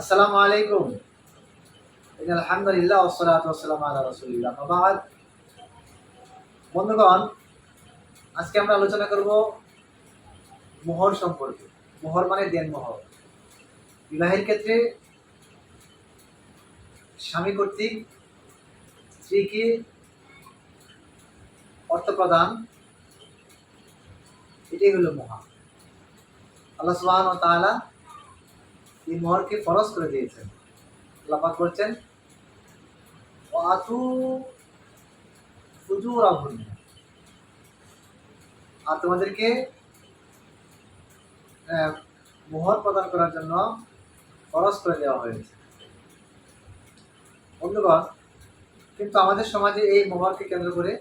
আসসালামু আলাইকুম। আলহামদুলিল্লাহ ওসসালাতু আল্লাহ আলা রাসূলিল্লাহ। আম্মা বন্ধুগণ, আজকে আমরা আলোচনা করব মোহর সম্পর্কে। মোহর মানে দেন মোহর। বিবাহের ক্ষেত্রে স্বামী কর্তৃক স্ত্রীকে অর্থ প্রদান, এটাই হলো মহা আল্লাহ সুবহানাহু ওয়া তাআলা এই মোহরকে ফরজ করে দিয়েছেন। আল্লাহ পাক বলছেন আতু ফুজুরাহুন আর তোমাদেরকে মোহর প্রদান করার জন্য খরচ করে দেওয়া হয়েছে। বন্ধুগণ, কিন্তু আমাদের সমাজে এই মোহরকে কেন্দ্র করে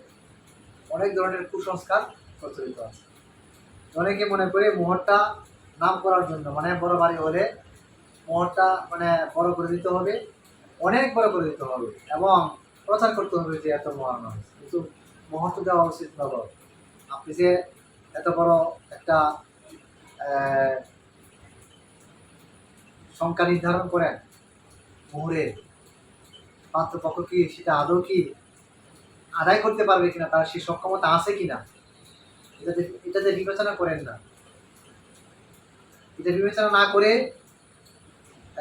অনেক ধরনের কুসংস্কার প্রচলিত আছে। অনেকে মনে করে মোহরটা নাম করার জন্য মানে বড় বাড়ি হলে মোহরটা মানে বড় করে দিতে হবে, অনেক বড় করে দিতে হবে এবং প্রচার করতে হবে যে এত মোহর নয় কিন্তু মোহর তো দেওয়া উচিত নগদ আপনি যে এত বড় একটা সংখ্যা নির্ধারণ করেন মোহরের পাত্রপক্ষ কি, সেটা আদৌ কি আদায় করতে পারবে কিনা, তার সেই সক্ষমতা আছে কিনা এটাতে এটাতে বিবেচনা করেন না, এটা বিবেচনা না করে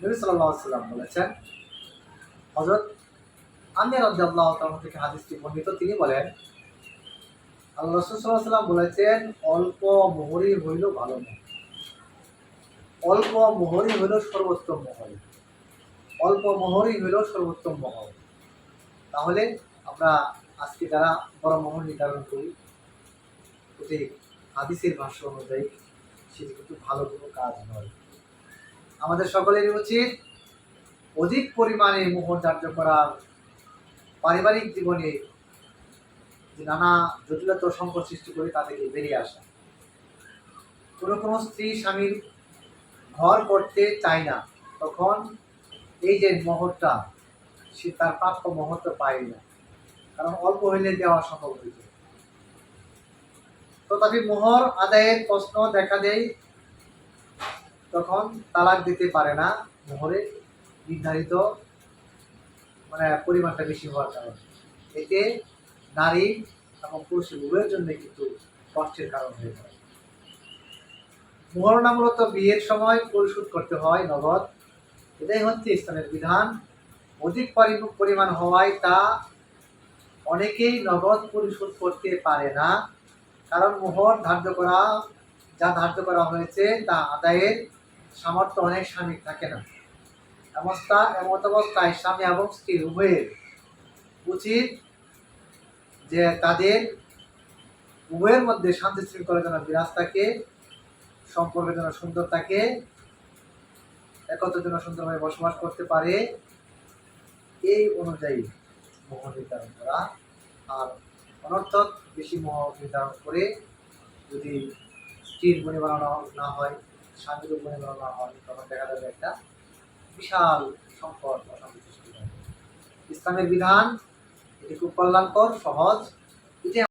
নবী সাল্লাম বলেছেন তাআলা থেকে হাদিসটি বর্ণিত, তিনি বলেন, আল্লাহ বলেছেন, অল্প মোহরই হইল ভালো মোহর। অল্প মোহরই হইল সর্বোত্তম মোহর। অল্প মোহরই হইল সর্বোত্তম মোহর। তাহলে আমরা আজকে যারা বড় মোহর নির্ধারণ করি এটি হাদিসের ভাষ্য অনুযায়ী, সেটি কিন্তু ভালো কোনো কাজ নয়। আমাদের সকলেরই উচিত অধিক পরিমাণে মোহর ধার্য করার পারিবারিক জীবনে যে নানা জটিলতা সংকট সৃষ্টি করে তাদেরকে বেরিয়ে আসা। কোনো কোনো স্ত্রী স্বামীর ঘর করতে চায় না, তখন এই যে মোহরটা, সে তার প্রাপ্য মোহরটা পায় না। কারণ অল্প হইলে দেওয়া সম্ভব হয়েছে তথাপি মোহর আদায়ের প্রশ্ন দেখা দেয় তখন তালাক দিতে পারে না মোহরে নির্ধারিত মানে পরিমাণটা বেশি হওয়ার কারণে। এতে নারী এবং পুরুষের উভয়ের জন্য কিন্তু কষ্টের কারণ হয়ে পড়ে। মোহরণা মূলত বিয়ের সময় পরিশোধ করতে হয় নগদ। এটাই হচ্ছে ইসলামের বিধান। অধিক পরি- পরিমাণ হওয়ায় তা অনেকেই নগদ পরিশোধ করতে পারে না। কারণ মোহর ধার্য করা, যা ধার্য করা হয়েছে তা আদায়ের সামর্থ্য অনেক স্বামীর থাকে না। এমস্তা এমত অবস্থায় স্বামী এবং স্ত্রী উভয়ের উচিত যে তাদের উভয়ের মধ্যে শান্তি শৃঙ্খলা যেন বিরাজ থাকে সম্পর্কের যেন সুন্দর থাকে, একত্র যেন সুন্দরভাবে বসবাস করতে পারে, এই অনুযায়ী মোহ নির্ধারণ করা। আর অনর্থক বেশি মোহ নির্ধারণ করে যদি স্ত্রীর গুণে বানানো না হয় স্বামীর উপরে হয় তখন দেখা যাবে একটা বিশাল সংকট অশান্তি সৃষ্টি ইসলামের বিধান, এটি খুব কল্যাণকর, সহজ।